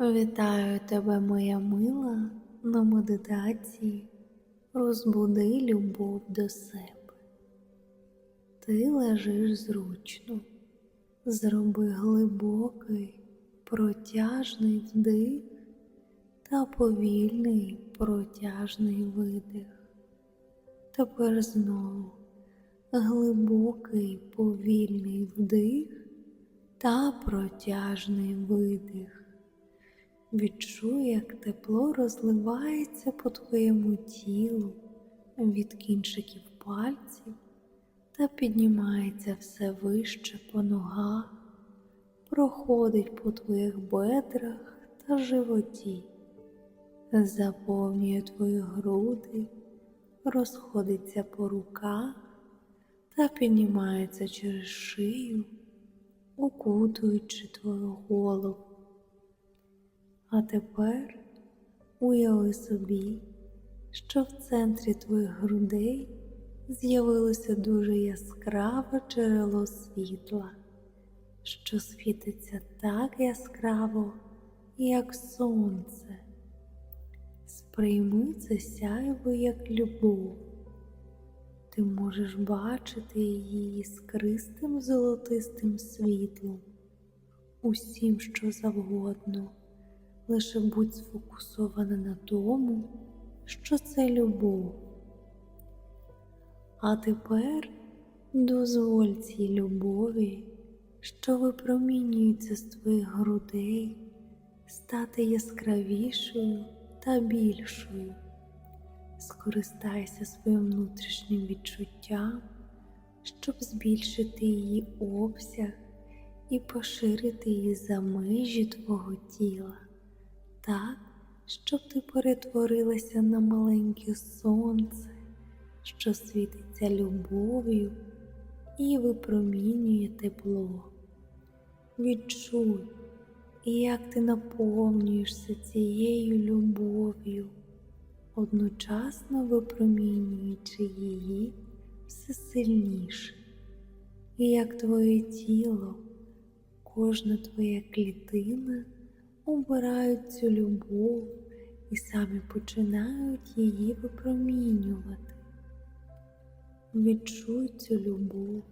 Вітаю тебе, моя мила, на медитації. Розбуди любов до себе. Ти лежиш зручно, зроби глибокий, протяжний вдих та повільний протяжний видих. Тепер знову глибокий повільний вдих та протяжний видих. Відчуй, як тепло розливається по твоєму тілу від кінчиків пальців та піднімається все вище по ногах, проходить по твоїх бедрах та животі, заповнює твої груди, розходиться по руках та піднімається через шию, укутуючи твою голову. А тепер уяви собі, що в центрі твоїх грудей з'явилося дуже яскраве джерело світла, що світиться так яскраво, як сонце. Сприйми це сяйво як любов. Ти можеш бачити її іскристим золотистим світлом, усім, що завгодно лише будь сфокусована на тому, що це любов. А тепер дозволь цій любові, що випромінюється з твоїх грудей, стати яскравішою та більшою. Скористайся своїм внутрішнім відчуттям, щоб збільшити її обсяг і поширити її за межі твого тіла так, щоб ти перетворилася на маленьке сонце, що світиться любов'ю і випромінює тепло. Відчуй, як ти наповнюєшся цією любов'ю, одночасно випромінюючи її все сильніше, і як твоє тіло, кожна твоя клітина обирають цю любов і самі починають її випромінювати. Відчуй цю любов,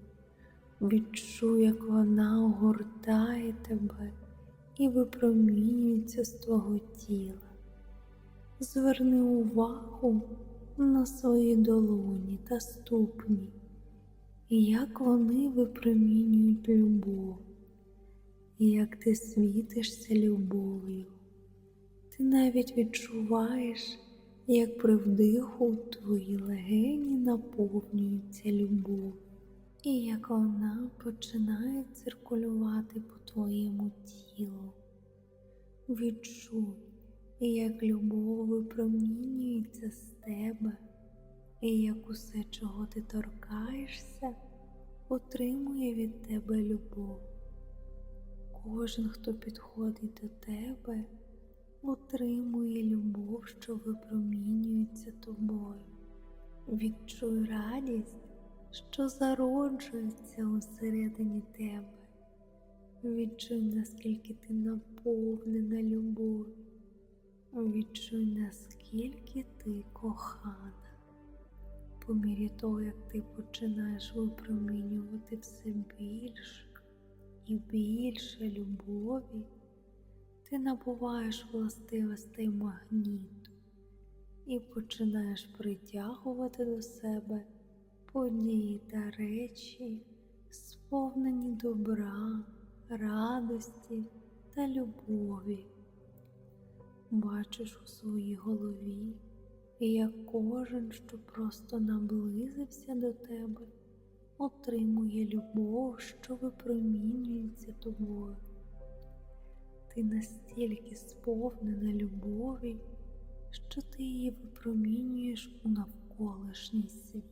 відчуй, як вона огортає тебе і випромінюється з твого тіла. Зверни увагу на свої долоні та ступні, і як вони випромінюють любов і як ти світишся любов'ю. Ти навіть відчуваєш, як при вдиху твої легені наповнюються любов, і як вона починає циркулювати по твоєму тілу. Відчуй, як любов випромінюється з тебе, і як усе, чого ти торкаєшся, отримує від тебе любов. Кожен, хто підходить до тебе, отримує любов, що випромінюється тобою. Відчуй радість, що зароджується усередині тебе. Відчуй, наскільки ти наповнена любов'ю. Відчуй, наскільки ти кохана. По мірі того, як ти починаєш випромінювати все більше і більше любові, ти набуваєш властивостей магніту і починаєш притягувати до себе події та речі, сповнені добра, радості та любові. Бачиш у своїй голові, як кожен, що просто наблизився до тебе отримує любов, що випромінюється тобою. Ти настільки сповнена любові, що ти її випромінюєш у навколишній світ.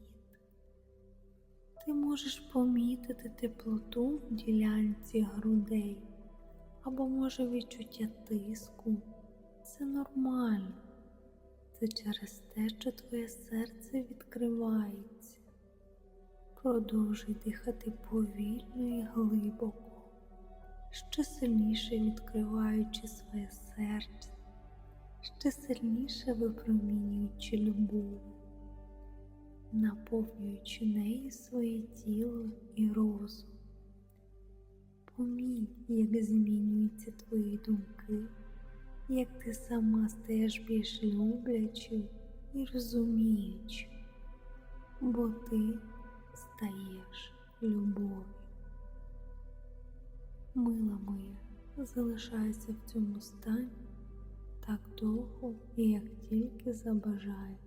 Ти можеш помітити теплоту в ділянці грудей або може відчуття тиску. Це нормально. Це через те, що твоє серце відкривається. Продовжуй дихати повільно і глибоко, ще сильніше відкриваючи своє серце, ще сильніше випромінюючи любов, наповнюючи нею своє тіло і розум. Помінь, як змінюються твої думки, як ти сама стаєш більш люблячою і розуміючою, бо ти стаєш любов'ю. Мила моя, залишайся в цьому стані так довго, як тільки забажаєш.